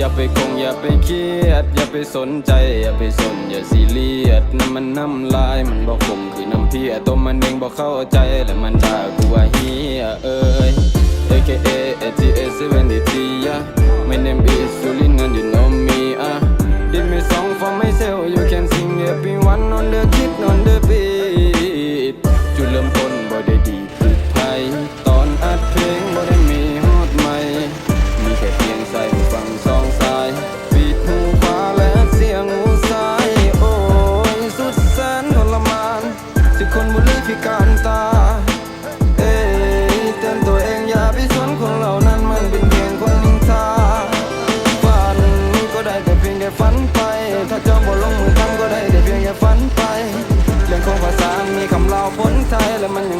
อย่าไปคงอย่าไปเครียด อย่าไปสนใจ อย่าไปสน อย่าซีเรียสนั่นมันน้ำลายมันบอกคงคือน้ำเพียตัวมันเองบอกเข้าใจและมันด่ากูว่เฮียเอ้ย AKA ATA 73 yeah My name is Julian and you know me ah Did me song for myself you can sing everyone on the kid on the beat จุดเริ่มต้นบอกได้ดี ถ้าเจอาบ่ลงมือทำก็ได้แต่เพียงอย่าฝันไป เรื่องของภาษามีคำเล่าพ้นใจและมันยัง